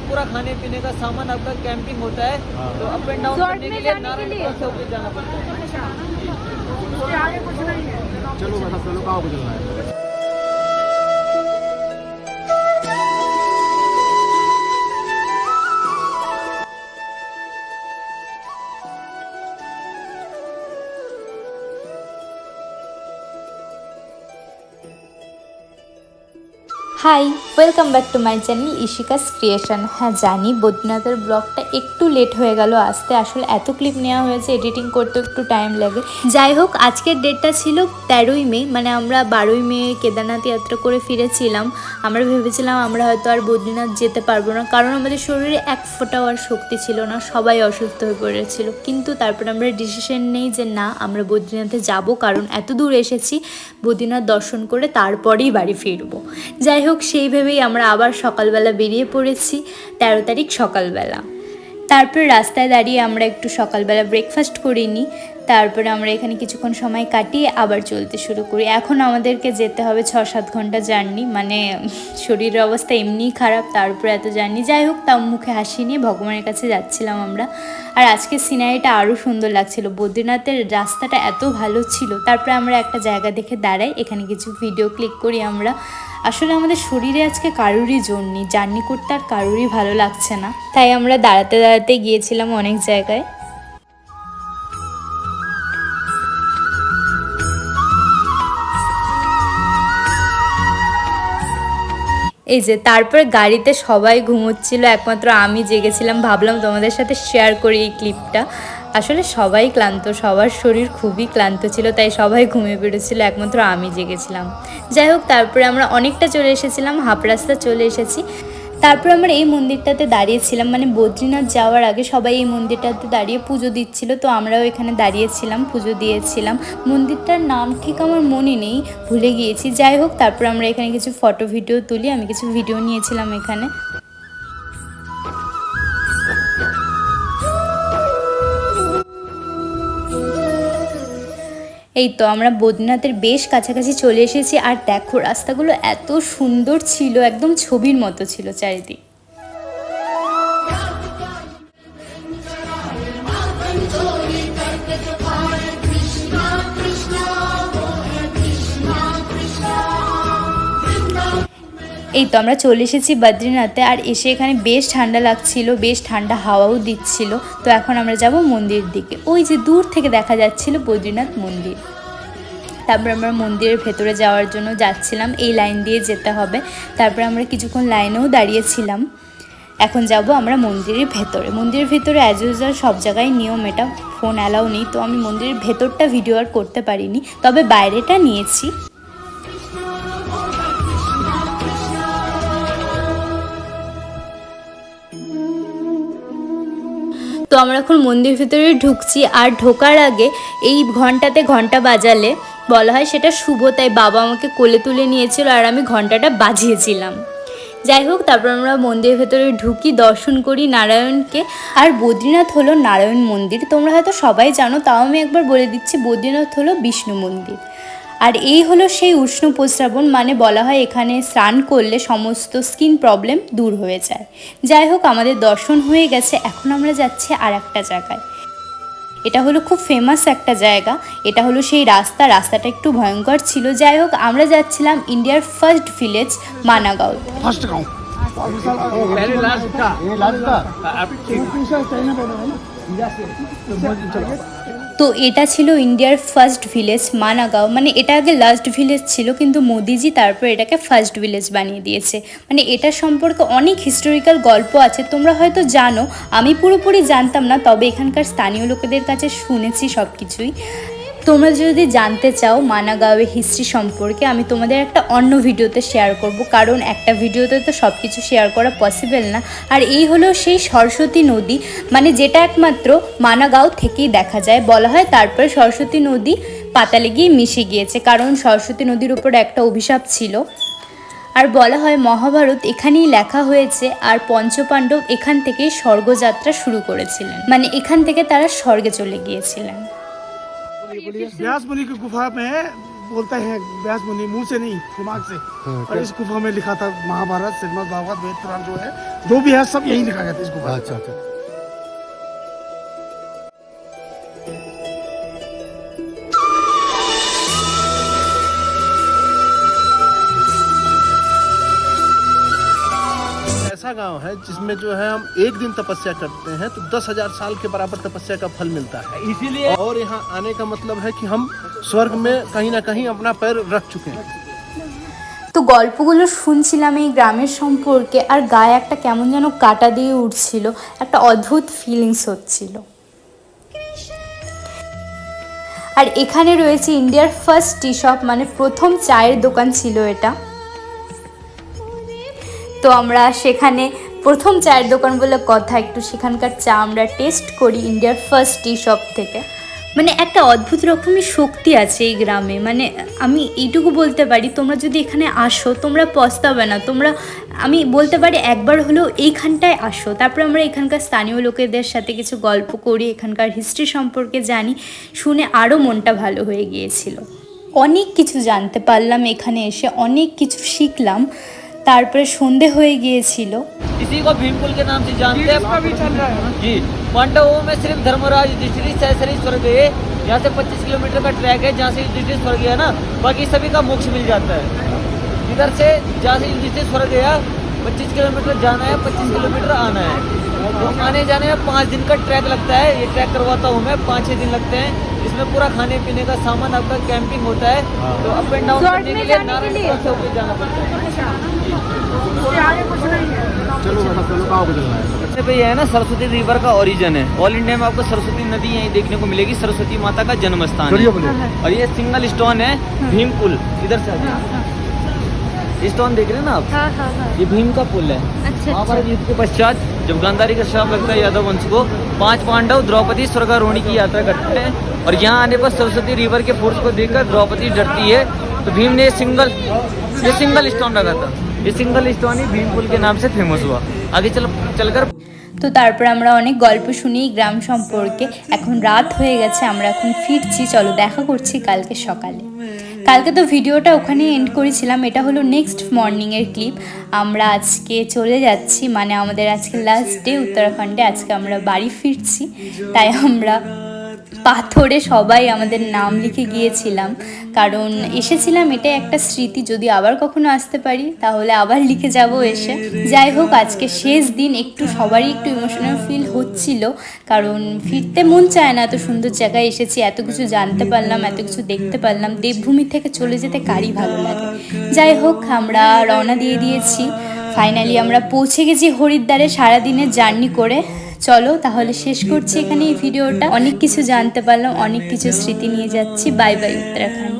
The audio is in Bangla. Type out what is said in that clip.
में पूरा खाने पीने का सामान आपका कैंपिंग होता है हाँ। तो अप एंड डाउन करने के लिए नारायण से होकर जाना पड़ता है। चलो बेटा चलो hi welcome back to my channel Ishika's creation হ্যাঁ জানি বদ্রীনাথের ব্লগটা একটু লেট হয়ে গেল। আসতে আসলে এত ক্লিপ নেওয়া হয়েছে এডিটিং করতে একটু টাইম লাগে। যাই হোক, আজকের ডেটটা ছিল তেরোই মে মানে আমরা বারোই মে কেদারনাথ যাত্রা করে ফিরেছিলাম। আমরা ভেবেছিলাম আমরা হয়তো আর বদ্রীনাথ যেতে পারব না, কারণ আমাদের শরীরে এক ফোঁটাও আর শক্তি ছিল না, সবাই অসুস্থ হয়ে পড়েছিল। কিন্তু তারপর আমরা ডিসিশন নেই যে না, আমরা বদ্রীনাথে যাব, কারণ এত দূর এসেছি, বদ্রীনাথ দর্শন করে তারপরেই বাড়ি ফিরবো। যাই হোক সেই ভেবেই আমরা আবার সকালবেলা বেরিয়ে পড়েছি, তেরো তারিখ সকালবেলা। তারপর রাস্তায় দাঁড়িয়ে আমরা একটু সকালবেলা ব্রেকফাস্ট করে নিই, তারপরে আমরা এখানে কিছুক্ষণ সময় কাটিয়ে আবার চলতে শুরু করি। এখন আমাদেরকে যেতে হবে ছ সাত ঘণ্টা জার্নি মানে শরীরের অবস্থা এমনিই খারাপ, তারপরে এত জার্নি। যাই হোক, তাও মুখে হাসি নিয়ে ভগবানের কাছে যাচ্ছিলাম আমরা। আর আজকে সিনারিটা আরও সুন্দর লাগছিল। বদ্রীনাথের রাস্তাটা এত ভালো ছিল। তারপরে আমরা একটা জায়গা দেখে দাঁড়াই, এখানে কিছু ভিডিও ক্লিক করি আমরা। আসলে আমাদের শরীরে আজকে কারোরই জোর নেই। জার্নি করতে আর কারোরই ভালো লাগছে না। তাই আমরা দাঁড়াতে দাঁড়াতে গিয়েছিলাম অনেক জায়গায়। এই যে, তারপর গাড়িতে সবাই ঘুমোচ্ছিল। একমাত্র আমি জেগেছিলাম। ভাবলাম তোমাদের সাথে শেয়ার করি এই ক্লিপটা আসলে সবাই ক্লান্ত, সবার শরীর খুবই ক্লান্ত ছিল, তাই সবাই ঘুমিয়ে পড়েছিল, একমাত্র আমি জেগেছিলাম। যাই হোক, তারপরে আমরা অনেকটা চলে এসেছিলাম, হাফ রাস্তা চলে এসেছি। তারপর আমরা এই মন্দিরটাতে দাঁড়িয়েছিলাম মানে বদ্রীনাথ যাওয়ার আগে সবাই এই মন্দিরটাতে দাঁড়িয়ে পুজো দিচ্ছিল, তো আমরাও এখানে দাঁড়িয়েছিলাম, পুজো দিয়েছিলাম। মন্দিরটার নাম ঠিক আমার মনে নেই, ভুলে গিয়েছি। যাই হোক, তারপর আমরা এখানে কিছু ফটো ভিডিও তুলি, আমি কিছু ভিডিও নিয়েছিলাম এখানে। এই তো আমরা বদ্রীনাথের বেশ কাছাকাছি চলে এসেছি আর দেখো রাস্তাগুলো এত সুন্দর ছিল, একদম ছবির মতো ছিল চারিদিক। এই তো আমরা চলে এসেছি বদ্রীনাথে আর এসে এখানে বেশ ঠান্ডা লাগছিল, বেশ ঠান্ডা হাওয়াও দিচ্ছিল। তো এখন আমরা যাব মন্দিরের দিকে। ওই যে দূর থেকে দেখা যাচ্ছিল বদ্রীনাথ মন্দির। তারপর আমরা মন্দিরের ভেতরে যাওয়ার জন্য যাচ্ছিলাম। এই লাইন দিয়ে যেতে হবে। তারপর আমরা কিছুক্ষণ লাইনেও দাঁড়িয়েছিলাম। এখন যাব আমরা মন্দিরের ভেতরে। মন্দিরের ভেতরে অ্যাজ ইউজুয়াল সব জায়গায় নিয়ম এটা ফোন অ্যালাউ নেই। তো আমি মন্দিরের ভেতরটা ভিডিও আর করতে পারিনি। তবে বাইরেটা নিয়েছি। তো আমরা এখন মন্দির ভিতরে ঢুকছি। আর ঢোকার আগে এই ঘন্টাতে ঘণ্টা বাজালে বলা হয় সেটা শুভ, তাই বাবা আমাকে কোলে তুলে নিয়েছিল আর আমি ঘন্টাটা বাজিয়েছিলাম। যাই হোক, তারপর আমরা মন্দিরের ভেতরে ঢুকি, দর্শন করি নারায়ণকে। আর বদ্রীনাথ হলো নারায়ণ মন্দির। তোমরা হয়তো সবাই জানো, তাও আমি একবার বলে দিচ্ছি, বদ্রীনাথ হলো বিষ্ণু মন্দির। আর এই হলো সেই উষ্ণ প্রস্রাবণ মানে বলা হয় এখানে স্নান করলে সমস্ত স্কিন প্রবলেম দূর হয়ে যায়। যাই হোক আমাদের দর্শন হয়ে গেছে এখন আমরা যাচ্ছি আর একটা জায়গায়। এটা হলো খুব ফেমাস একটা জায়গা এটা হলো সেই রাস্তা রাস্তাটা একটু ভয়ঙ্কর ছিল। যাই হোক আমরা যাচ্ছিলাম ইন্ডিয়ার ফার্স্ট ভিলেজ মানাগাঁও। লাস্ট তো এটা ছিল ইন্ডিয়ার ফার্স্ট ভিলেজ মানাগাঁও মানে এটা আগে লাস্ট ভিলেজ ছিল, কিন্তু মোদিজি তারপর এটাকে ফার্স্ট ভিলেজ বানিয়ে দিয়েছে। মানে এটা সম্পর্কে অনেক হিস্টোরিক্যাল গল্প আছে, তোমরা হয়তো জানো। আমি পুরোপুরি জানতাম না, তবে এখানকার স্থানীয় লোকেদের কাছে শুনেছি সব কিছুই তোমরা যদি জানতে চাও মানাগাঁওয়ের হিস্ট্রি সম্পর্কে, আমি তোমাদের একটা অন্য ভিডিওতে শেয়ার করব। কারণ একটা ভিডিওতে তো সব কিছু শেয়ার করা পসিবল না। আর এই হলো সেই সরস্বতী নদী মানে যেটা একমাত্র মানাগাঁও থেকেই দেখা যায়। বলা হয় তারপরে সরস্বতী নদী পাতালে গিয়ে মিশে গিয়েছে, কারণ সরস্বতী নদীর উপর একটা অভিশাপ ছিল। আর বলা হয় মহাভারত এখানেই লেখা হয়েছে, আর পঞ্চপাণ্ডব এখান থেকেই স্বর্গযাত্রা শুরু করেছিলেন। মানে এখান থেকে তারা স্বর্গে চলে গিয়েছিলেন। व्यास मुनि की गुफा में बोलते हैं व्यास मुनि मुँह से नहीं दिमाग से। हाँ, और इस गुफा में लिखा था महाभारत श्रीमद भागवत वेद पुराण जो है जो भी है सब यही लिखा गया था इस गुफा अच्छा अच्छा। गांव है जिसमें जो है हम एक दिन तपस्या करते हैं तो दस हजार साल के बराबर तपस्या का फल मिलता है इसीलिए और यहाँ आने का मतलब है कि हम स्वर्ग में कहीं ना कहीं अपना पैर रख चुके हैं তো গল্পগুলো শুনছিলাম এই গ্রামের সম্পর্কে আর গায়ে একটা কেমন যেন কাটা দিয়ে উঠছিল একটা অদ্ভুত ফিলিংস হচ্ছিল আর এখানে রয়েছে ইন্ডিয়ার ফার্স্ট টি শপ মানে প্রথম চায়ের দোকান ছিল এটা তো আমরা সেখানে প্রথম চায়ের দোকান বলে কথা, একটু সেখানকার চা আমরা টেস্ট করি ইন্ডিয়ার ফার্স্ট টি শপ থেকে। মানে একটা অদ্ভুত রকমের শক্তি আছে এই গ্রামে। মানে আমি এইটুকু বলতে পারি, তোমরা যদি এখানে আসো, তোমরা পস্তাবে না। তোমরা, আমি বলতে পারি একবার হলেও এইখানটায় আসো। তারপরে আমরা এখানকার স্থানীয় লোকেদের সাথে কিছু গল্প করি, এখানকার হিস্ট্রি সম্পর্কে জানি, শুনে আরও মনটা ভালো হয়ে গিয়েছিল। অনেক কিছু জানতে পারলাম এখানে এসে, অনেক কিছু শিখলাম। তারপরে সন্ধে হয়ে গিয়েছিল इसी को भीमकुल के नाम से जानते हैं भी चल रहा है जी पांडवों में सिर्फ धर्मराज युधिष्ठिर सहसरी स्वर्ग गए यहाँ से 25 किलोमीटर का ट्रैक है जहाँ से युधिष्ठिर स्वर्ग गया ना बाकी सभी का मोक्ष मिल जाता है इधर से जहाँ से युधिष्ठिर स्वर्ग गया 25 किलोमीटर जाना है 25 किलोमीटर आना है तो आने जाने में पाँच दिन का ट्रैक लगता है ये ट्रैक करवाता हूँ मैं पाँच छः दिन लगते हैं इसमें पूरा खाने पीने का सामान आपका कैंपिंग होता है तो अप एंड डाउन करने के लिए नारायणपुर से होकर जाना पड़ता है। है पे ये है ना सरस्वती रिवर का ओरिजन है। ऑल इंडिया में आपको सरस्वती नदी यहीं देखने को मिलेगी सरस्वती माता का जन्म स्थान है और ये सिंगल स्टोन है भीमपुल इधर से आ जाओ। ये स्टोन देख रहे हैं ना आप ये भीम का पुल है महाभारत युद्ध के पश्चात जब गांधारी का श्राप लगता है यादव वंश को पांच पांडव द्रौपदी स्वर्गारोहणी की यात्रा करते हैं और यहाँ आने पर सरस्वती रिवर के फोर्स को देखकर द्रौपदी डरती है तो भीम ने ये सिंगल ये सिंगल स्टोन रखा था ये सिंगल स्टोन ही भीम पुल के नाम से फेमस हुआ आगे चल चलकर তো তারপর আমরা অনেক গল্প শুনি এই গ্রাম সম্পর্কে এখন রাত হয়ে গেছে আমরা এখন ফিরছি চলো দেখা করছি কালকে সকালে কালকে তো ভিডিওটা ওখানে এন্ড করেছিলাম। এটা হলো নেক্সট মর্নিংয়ের ক্লিপ আমরা আজকে চলে যাচ্ছি মানে আমাদের আজকে লাস্ট ডে উত্তরাখণ্ডে। আজকে আমরা বাড়ি ফিরছি, তাই আমরা পাথরে সবাই আমাদের নাম লিখে গিয়েছিলাম। কারণ এসেছিলাম এটা একটা স্মৃতি, যদি আবার কখনো আসতে পারি, তাহলে আবার লিখে যাব এসে। যাই হোক, আজকে শেষ দিন, একটু সবারই একটু ইমোশনাল ফিল হচ্ছিল, কারণ ফিরতে মন চায় না, এত সুন্দর জায়গায় এসেছি, এত কিছু জানতে পারলাম, এত কিছু দেখতে পারলাম, দেবভূমি থেকে চলে যেতে কারই ভালো লাগে। যাই হোক, আমরা রওনা দিয়ে দিয়েছি। ফাইনালি আমরা পৌঁছে গেছি হরিদ্বারে সারাদিনের জার্নি করে। চলো, তাহলে শেষ করছি এখানে এই ভিডিওটা। অনেক কিছু জানতে পারলাম, অনেক কিছু স্মৃতি নিয়ে যাচ্ছি। Bye bye, Uttarakhand.